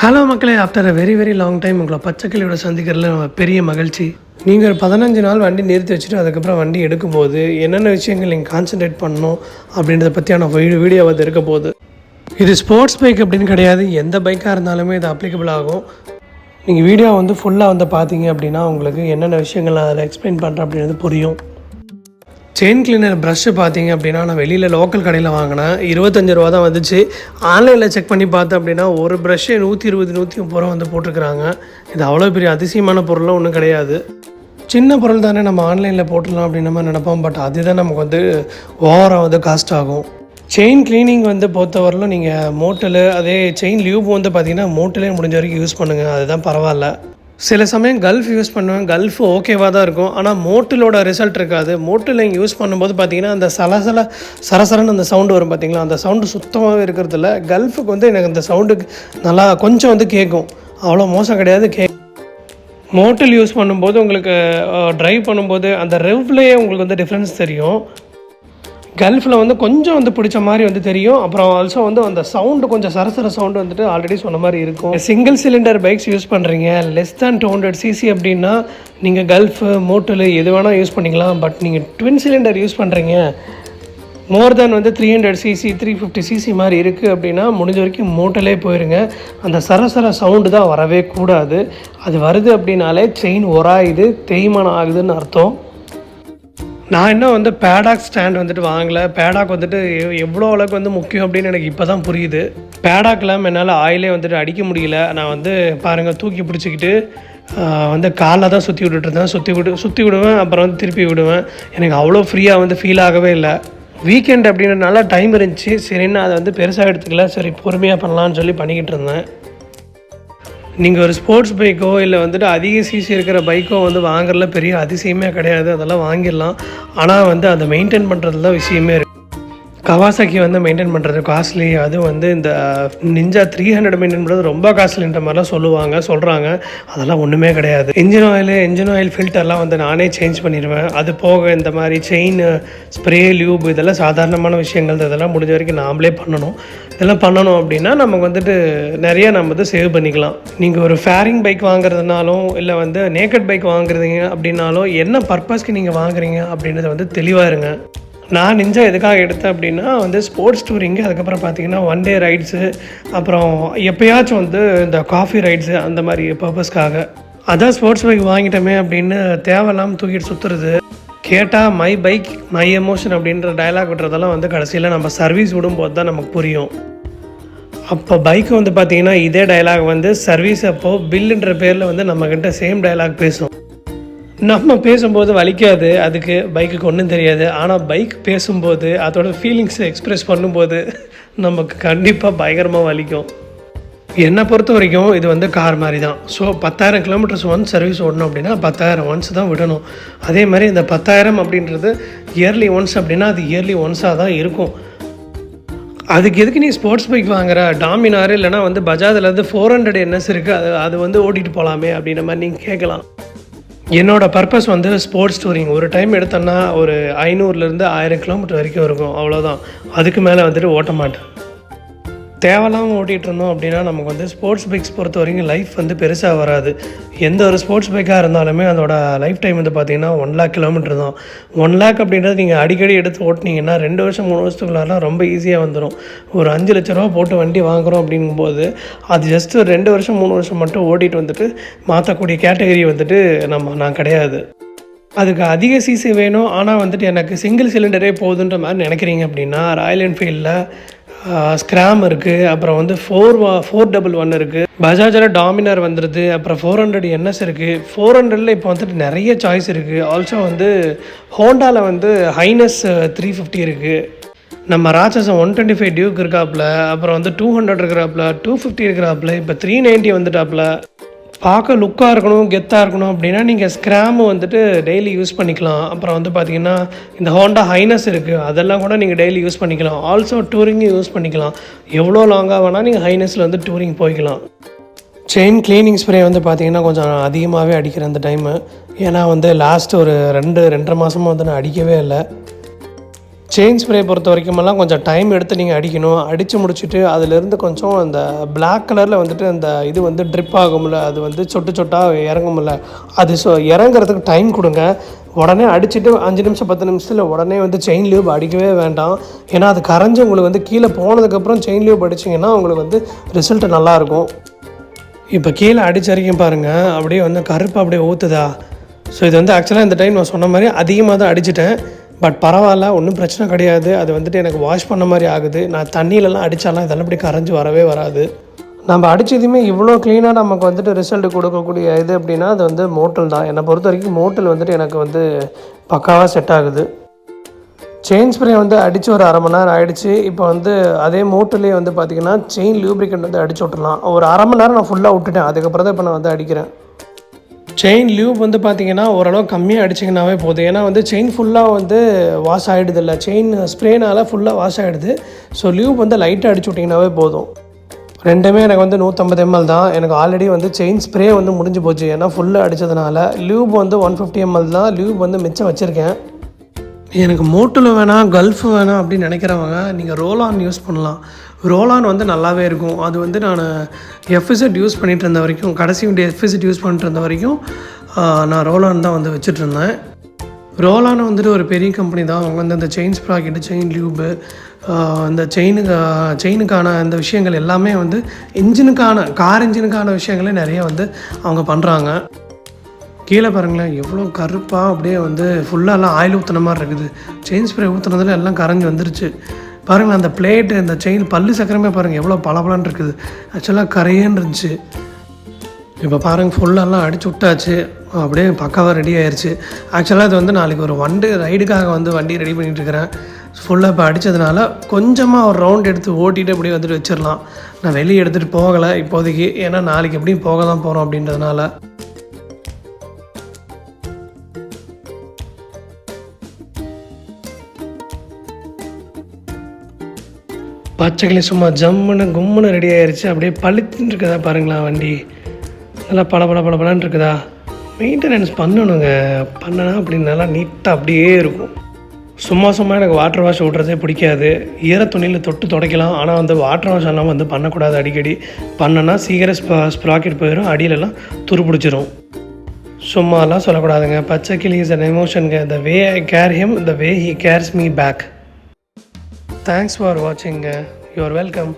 Hello மக்களே after a very very long time உங்களை பச்சைக்கிளியோட சந்திக்கிறதுல நம்ம பெரிய மகிழ்ச்சி. நீங்கள் ஒரு பதினஞ்சு நாள் வண்டி நிறுத்தி வச்சுட்டு அதுக்கப்புறம் வண்டி எடுக்கும்போது என்னென்ன விஷயங்கள் நீங்கள் கான்சன்ட்ரேட் பண்ணணும் அப்படின்றத பற்றியான வீடியோ வீடியோ வந்து இருக்க போகுது. இது ஸ்போர்ட்ஸ் பைக் அப்படின்னு கிடையாது. எந்த பைக்காக இருந்தாலுமே இது அப்ளிகபிள் ஆகும். நீங்கள் வீடியோ வந்து ஃபுல்லாக வந்து பார்த்தீங்க அப்படின்னா உங்களுக்கு என்னென்ன விஷயங்கள் அதில் எக்ஸ்பிளைன் பண்ணுறேன் அப்படின்றது புரியும். செயின் கிளீனர் ப்ரஷ்ஷு பார்த்தீங்க அப்படின்னா நான் வெளியில் லோக்கல் கடையில் வாங்கினேன். இருபத்தஞ்சு ரூபா தான் வந்துச்சு. ஆன்லைனில் செக் பண்ணி பார்த்தேன் அப்படின்னா ஒரு ப்ரஷ்ஷே நூற்றி இருபது நூற்றி முப்பது ரூபா வந்து போட்டிருக்கிறாங்க. இது அவ்வளோ பெரிய அதிசயமான பொருளெலாம் ஒன்றும் கிடையாது. சின்ன பொருள் தானே நம்ம ஆன்லைனில் போட்டுடலாம் அப்படின்னு நம்ம நினைப்போம். பட் அதுதான் நமக்கு வந்து ஓவராக வந்து காஸ்ட் ஆகும். செயின் கிளீனிங் வந்து பொறுத்தவரையிலும் நீங்கள் மோட்டலு அதே செயின் லியூப் வந்து பார்த்தீங்கன்னா மோட்டலே முடிஞ்ச வரைக்கும் யூஸ் பண்ணுங்கள் அதுதான் பரவாயில்ல. சில சமயம் கல்ஃப் யூஸ் பண்ணுவேன். கல்ஃப் ஓகேவாக தான் இருக்கும். ஆனால் மோட்டிலோட ரிசல்ட் இருக்காது. மோட்டில் இங்கே யூஸ் பண்ணும்போது பார்த்தீங்கன்னா அந்த சலசல சரசரன்னு அந்த சவுண்டு வரும் பார்த்தீங்களா அந்த சவுண்டு சுத்தமாகவே இருக்கிறதில்ல. கல்ஃபுக்கு வந்து எனக்கு அந்த சவுண்டுக்கு நல்லா கொஞ்சம் வந்து கேட்கும் அவ்வளோ மோசம் கிடையாது கே மோட்டில் யூஸ் பண்ணும்போது உங்களுக்கு ட்ரைவ் பண்ணும்போது அந்த ரெவ்லேயே உங்களுக்கு வந்து டிஃப்ரென்ஸ் தெரியும். கல்ஃபில் வந்து கொஞ்சம் வந்து பிடிச்ச மாதிரி வந்து தெரியும். அப்புறம் ஆல்சோ வந்து அந்த சவுண்டு கொஞ்சம் சரசர சவுண்டு வந்துட்டு ஆல்ரெடி சொன்ன மாதிரி இருக்கும். சிங்கிள் சிலிண்டர் பைக்ஸ் யூஸ் பண்ணுறீங்க less than two hundred CC அப்படின்னா நீங்கள் கல்ஃபு மோட்டலு எது வேணால் யூஸ் பண்ணிக்கலாம். பட் நீங்கள் ட்வின் சிலிண்டர் யூஸ் பண்ணுறீங்க மோர் தேன் வந்து three hundred CC three fifty CC மாதிரி இருக்குது அப்படின்னா முடிஞ்ச வரைக்கும் மோட்டலே போயிருங்க. அந்த சரசர சவுண்டு தான் வரவே கூடாது. அது வருது அப்படின்னாலே செயின் உராயுது தேய்மானம் ஆகுதுன்னு அர்த்தம். நான் இன்னும் வந்து பேடாக் ஸ்டாண்ட் வந்துட்டு வாங்கலை. பேடாக் வந்துட்டு எவ்வளோ அளவுக்கு வந்து முக்கியம் அப்படின்னு எனக்கு இப்போ தான் புரியுது. பேடாக் இல்லாமல் என்னால் ஆயிலே வந்துட்டு அடிக்க முடியல. நான் வந்து பாருங்கள் தூக்கி பிடிச்சிக்கிட்டு வந்து காலில் தான் சுற்றி விட்டுட்டு இருந்தேன். சுற்றி விடு சுற்றி விடுவேன் அப்புறம் வந்து திருப்பி விடுவேன். எனக்கு அவ்வளோ ஃப்ரீயாக வந்து ஃபீல் ஆகவே இல்லை. வீக்கெண்ட் அப்படின்றனால டைம் இருந்துச்சு. சரின்னு அதை வந்து பெருசாக எடுத்துக்கல. சரி பொறுமையாக பண்ணலான்னு சொல்லி பண்ணிக்கிட்டு இருந்தேன். நீங்கள் ஒரு ஸ்போர்ட்ஸ் பைக்கோ இல்லை வந்துட்டு அதிக சிசி இருக்கிற பைக்கோ வந்து வாங்குறதுல பெரிய அதிசயமே கிடையாது. அதெல்லாம் வாங்கிடலாம். ஆனால் வந்து அதை மெயின்டைன் பண்ணுறதுல தான் விஷயமே இருக்குது கவாசாக்கி வந்து மெயின்டைன் பண்ணுறது காஸ்ட்லி அதுவும் வந்து இந்த நிஞ்சா த்ரீ ஹண்ட்ரட் மெயின்டைன் பண்ணுறது ரொம்ப காஸ்ட்லின்ற மாதிரிலாம் சொல்லுவாங்க சொல்கிறாங்க அதெல்லாம் ஒன்றுமே கிடையாது. இன்ஜின் ஆயில் இன்ஜின் ஆயில் ஃபில்டர்லாம் வந்து நானே சேஞ்ச் பண்ணிடுவேன் அது போக இந்த மாதிரி செயின் ஸ்ப்ரே லியூப் இதெல்லாம் சாதாரணமான விஷயங்கள் இதெல்லாம் முடிஞ்ச வரைக்கும் நாமளே பண்ணணும். இதெல்லாம் பண்ணணும் அப்படின்னா நமக்கு வந்துட்டு நிறைய நம்ம வந்து சேவ் பண்ணிக்கலாம். நீங்கள் ஒரு ஃபேரிங் பைக் வாங்குறதுனாலும் இல்லை வந்து நேக்கட் பைக் வாங்குறீங்க அப்படின்னாலும் என்ன பர்பஸ்க்கு நீங்கள் வாங்குறீங்க அப்படின்றத வந்து தெளிவாக இருங்க. நான் நிஞ்சா எதுக்காக எடுத்தேன் அப்படின்னா வந்து ஸ்போர்ட்ஸ் டூரிங்கு அதுக்கப்புறம் பார்த்தீங்கன்னா ஒன் டே ரைட்ஸு அப்புறம் எப்போயாச்சும் வந்து இந்த காஃபி ரைட்ஸு அந்த மாதிரி பர்பஸ்க்காக அதான் ஸ்போர்ட்ஸ் பைக் வாங்கிட்டோமே அப்படின்னு தேவையில்லாமல் தூக்கிட்டு சுற்றுறது கேட்டால் மை பைக் மை எமோஷன் அப்படின்ற டயலாக் விட்டுறதெல்லாம் வந்து கடைசியில் நம்ம சர்வீஸ் விடும்போது தான் நமக்கு புரியும். அப்போ பைக்கு வந்து பார்த்திங்கன்னா இதே டயலாக் வந்து சர்வீஸ் அப்போது பில்லுன்ற பேரில் வந்து நம்மக்கிட்ட சேம் டயலாக் பேசும். நம்ம பேசும்போது வலிக்காது அதுக்கு பைக்குக்கு ஒன்றும் தெரியாது. ஆனால் பைக் பேசும்போது அதோட ஃபீலிங்ஸை எக்ஸ்ப்ரெஸ் பண்ணும்போது நமக்கு கண்டிப்பாக பயங்கரமாக வலிக்கும். என்னை பொறுத்த வரைக்கும் இது வந்து கார் மாதிரி தான் ஸோ பத்தாயிரம் கிலோமீட்டர்ஸ் ஒன் சர்வீஸ் ஓடணும் அப்படின்னா பத்தாயிரம் ஒன்ஸ் தான் விடணும். அதே மாதிரி இந்த பத்தாயிரம் அப்படின்றது இயர்லி ஒன்ஸ் அப்படின்னா அது இயர்லி ஒன்ஸாக தான் இருக்கும். அதுக்கு எதுக்கு நீ ஸ்போர்ட்ஸ் பைக் வாங்குற? டாமினார் இல்லைனா வந்து பஜாஜில் வந்து ஃபோர் ஹண்ட்ரட் என்எஸ் இருக்குது அது அது வந்து ஓட்டிகிட்டு போகலாமே அப்படின்ற மாதிரி நீங்கள் கேட்கலாம். என்னோட பர்பஸ் வந்து ஸ்போர்ட்ஸ் டூரிங் ஒரு டைம் எடுத்தோன்னா ஒரு ஐநூறுலேருந்து ஆயிரம் கிலோமீட்டர் வரைக்கும் இருக்கும். அவ்வளோதான் அதுக்கு மேலே வந்துட்டு ஓட்ட மாட்டேன். தேவையில்லாமல் ஓட்டிகிட்டு இருந்தோம் அப்படின்னா நமக்கு வந்து ஸ்போர்ட்ஸ் பைக்ஸ் பொறுத்த வரைக்கும் லைஃப் வந்து பெருசாக வராது. எந்த ஒரு ஸ்போர்ட்ஸ் பைக்காக இருந்தாலுமே அதோட லைஃப் டைம் வந்து பார்த்தீங்கன்னா ஒன் லேக் கிலோமீட்டர் தான். ஒன் லேக் அப்படின்றது நீங்கள் அடிக்கடி எடுத்து ஓட்டினீங்கன்னா ரெண்டு வருஷம் மூணு வருஷத்துக்குள்ளாரெலாம் ரொம்ப ஈஸியாக வந்துடும் ஒரு அஞ்சு லட்ச ரூபா போட்டு வண்டி வாங்குறோம் அப்படிங்கும்போது அது ஜஸ்ட் ரெண்டு வருஷம் மூணு வருஷம் மட்டும் ஓட்டிகிட்டு வந்துட்டு மாற்றக்கூடிய கேட்டகரி வந்துட்டு நம்ம நான் கிடையாது. அதுக்கு அதிக சிசி வேணும். ஆனால் வந்துட்டு எனக்கு சிங்கிள் சிலிண்டரே போதுன்ற மாதிரி நினைக்கிறீங்க அப்படின்னா ராயல் என்ஃபீல்டில் ஸ்க்ராம் இருக்குது அப்புறம் வந்து ஃபோர் வா ஃபோர் டபுள் ஒன் இருக்குது பஜாஜில் டாமினார் வந்துடுது அப்புறம் ஃபோர் ஹண்ட்ரட் என்எஸ் இருக்குது ஃபோர் ஹண்ட்ரடில் இப்போ வந்துட்டு நிறைய சாய்ஸ் இருக்குது ஆல்சோ வந்து ஹோண்டாவில் வந்து ஹைனஸ் த்ரீ ஃபிஃப்டி இருக்குது நம்ம ராட்சசம் ஒன் டுவெண்ட்டி ஃபைவ் டியூக் இருக்காப்புல அப்புறம் வந்து டூ ஹண்ட்ரட் இருக்கிறாப்புல டூ ஃபிஃப்டி இருக்கிறாப்புல இப்போ த்ரீ நைன்ட்டி வந்துட்டாப்புல. பார்க்க லுக்காக இருக்கணும் கெத்தாக இருக்கணும் அப்படின்னா நீங்கள் ஸ்க்ராமு வந்துட்டு டெய்லி யூஸ் பண்ணிக்கலாம். அப்புறம் வந்து பார்த்திங்கன்னா இந்த ஹோண்டா ஹைனஸ் இருக்குது அதெல்லாம் கூட நீங்கள் டெய்லி யூஸ் பண்ணிக்கலாம். ஆல்சோ டூரிங்கும் யூஸ் பண்ணிக்கலாம். எவ்வளோ லாங்காக வேணால் நீங்கள் ஹைனஸில் வந்து டூரிங் போய்க்கலாம். செயின் க்ளீனிங் ஸ்ப்ரே வந்து பார்த்திங்கன்னா கொஞ்சம் அதிகமாகவே அடிக்கிற அந்த டைமு ஏன்னா வந்து லாஸ்ட் ஒரு ரெண்டு ரெண்டரை மாதமாக வந்து நான் அடிக்கவே இல்லை. செயின் ஸ்ப்ரே பொறுத்த வரைக்குமெல்லாம் கொஞ்சம் டைம் எடுத்து நீங்கள் அடிக்கணும். அடித்து முடிச்சுட்டு அதுலேருந்து கொஞ்சம் அந்த பிளாக் கலரில் வந்துட்டு அந்த இது வந்து ட்ரிப் ஆகும்ல அது வந்து சொட்டு சொட்டாக இறங்கும்ல அது ஸோ இறங்குறதுக்கு டைம் கொடுங்க. உடனே அடிச்சுட்டு அஞ்சு நிமிஷம் பத்து நிமிஷத்தில் உடனே வந்து செயின் லியூப் அடிக்கவே வேண்டாம். ஏன்னா அது கரைஞ்சி உங்களுக்கு வந்து கீழே போனதுக்கப்புறம் செயின் லியூப் அடிச்சிங்கன்னா உங்களுக்கு வந்து ரிசல்ட் நல்லாயிருக்கும். இப்போ கீழே அடிச்சரிக்கும் பாருங்கள் அப்படியே வந்து கருப்பு அப்படியே ஊற்றுதா ஸோ இது வந்து ஆக்சுவலாக இந்த டைம் நான் சொன்ன மாதிரி அதிகமாக தான் அடிச்சிட்டேன். பட் பரவாயில்ல ஒன்றும் பிரச்சனை கிடையாது. அது வந்துட்டு எனக்கு வாஷ் பண்ண மாதிரி ஆகுது. நான் தண்ணியிலலாம் அடித்தாலாம் இதெல்லாம் இப்படி கரைஞ்சி வரவே வராது. நம்ம அடித்ததுமே இவ்வளோ க்ளீனாக நமக்கு வந்துட்டு ரிசல்ட் கொடுக்கக்கூடிய இது அப்படின்னா அது வந்து மோட்டல் தான். என்னை பொறுத்த வரைக்கும் மோட்டல் வந்துட்டு எனக்கு வந்து பக்காவாக செட் ஆகுது. செயின் ஸ்ப்ரே வந்து அடித்து ஒரு அரை மணி நேரம் ஆகிடுச்சு இப்போ வந்து அதே மோட்டர்லேயே வந்து பார்த்திங்கன்னா செயின் லூப்ரிகண்ட் வந்து அடிச்சு விட்டுலாம் ஒரு அரை மணி நேரம் நான் ஃபுல்லாக விட்டுட்டேன். அதுக்கப்புறம் தான் இப்போ நான் வந்து அடிக்கிறேன். செயின் லியூப் வந்து பார்த்தீங்கன்னா ஓரளவு கம்மியாக அடிச்சிங்கனாவே போதும். ஏன்னா வந்து செயின் ஃபுல்லாக வந்து வாஷ் ஆகிடுது இல்லை செயின் ஸ்ப்ரேனால் ஃபுல்லாக வாஷ் ஆகிடுது ஸோ லியூப் வந்து லைட்டாக அடிச்சு விட்டிங்கனாவே போதும். ரெண்டுமே எனக்கு வந்து நூற்றம்பது எம்எல் தான். எனக்கு ஆல்ரெடி வந்து செயின் ஸ்ப்ரே வந்து முடிஞ்சு போச்சு. ஏன்னா ஃபுல்லாக அடித்ததுனால லியூப் வந்து ஒன் ஃபிஃப்டி எம்எல் தான். லியூப் வந்து மிச்சம் வச்சுருக்கேன். எனக்கு மோட்டில் வேணாம் கல்ஃப் வேணாம் அப்படின்னு நினைக்கிறவங்க நீங்கள் ரோல் ஆன் யூஸ் பண்ணலாம். ரோலான் வந்து நல்லாவே இருக்கும். அது வந்து நான் எஃப்இசட் யூஸ் பண்ணிகிட்டு இருந்த வரைக்கும் கடைசி வண்டி எஃப்இசட் யூஸ் பண்ணிட்டு இருந்த வரைக்கும் நான் ரோலான் தான் வந்து வச்சுட்டு இருந்தேன். ரோலான் வந்துட்டு ஒரு பெரிய கம்பெனி தான். அவங்க வந்து அந்த செயின் ஸ்ப்ராக்கெட்டு செயின் லியூபு அந்த செயினுக்கு செயினுக்கான அந்த விஷயங்கள் எல்லாமே வந்து இன்ஜினுக்கான கார் இன்ஜினுக்கான விஷயங்களே நிறைய வந்து அவங்க பண்ணுறாங்க கீழே பாருங்களேன் எவ்வளோ கருப்பாக அப்படியே வந்து ஃபுல்லாலாம் ஆயில் ஊற்றுன மாதிரி இருக்குது. செயின் ஸ்ப்ரே ஊற்றுனதுல எல்லாம் கரைஞ்சி வந்துருச்சு. பாருங்களேன் அந்த பிளேட்டு இந்த செயின் பல்லு சக்கரமே பாருங்கள் எவ்வளோ பளபளன்னு இருக்குது. ஆக்சுவலாக கரையேன்னு இருந்துச்சு. இப்போ பாருங்கள் ஃபுல்லெல்லாம் அடிச்சு விட்டாச்சு. அப்படியே பக்காவாக ரெடி ஆயிடுச்சு ஆக்சுவலாக இது வந்து நாளைக்கு ஒரு வண்டி ரைடுக்காக வந்து வண்டி ரெடி பண்ணிட்டு இருக்கிறேன். ஃபுல்லாக இப்போ அடித்ததுனால கொஞ்சமாக ஒரு ரவுண்ட் எடுத்து ஓட்டிகிட்டு அப்படியே வந்துட்டு வச்சிடலாம் நான் வெளியே எடுத்துகிட்டு போகலை இப்போதைக்கு. ஏன்னா நாளைக்கு எப்படியும் போக தான் போகிறோம் அப்படின்றதுனால. பச்சைக்கிளி சும்மா ஜம்முன்னு கும்முன்னு ரெடி ஆயிடுச்சு அப்படியே பளிச்சுன்னு இருக்குதா பாருங்களா வண்டி. நல்லா பல பல பல பலன்னு இருக்குதா? மெயின்டெனன்ஸ் பண்ணணுங்க. பண்ணனா அப்படி நல்லா நீட்டாக அப்படியே இருக்கும். சும்மா சும்மா எனக்கு வாட்டர் வாஷ் விட்றதே பிடிக்காது. ஈர துணியில் தொட்டு துடைக்கலாம். ஆனால் வந்து வாட்டர் வாஷ் எல்லாம் வந்து பண்ணக்கூடாது அடிக்கடி. பண்ணனா சீக்கிரம் ஸ்பா ஸ்ப்ராக்கெட் போயிடும் அடியிலலாம் துரு பிடிச்சிரும். சும்மாலாம் சொல்லக்கூடாதுங்க. பச்சை கிளி is an எமோஷனுங்க the way I care him the way he cares me back thanks for watching You are welcome.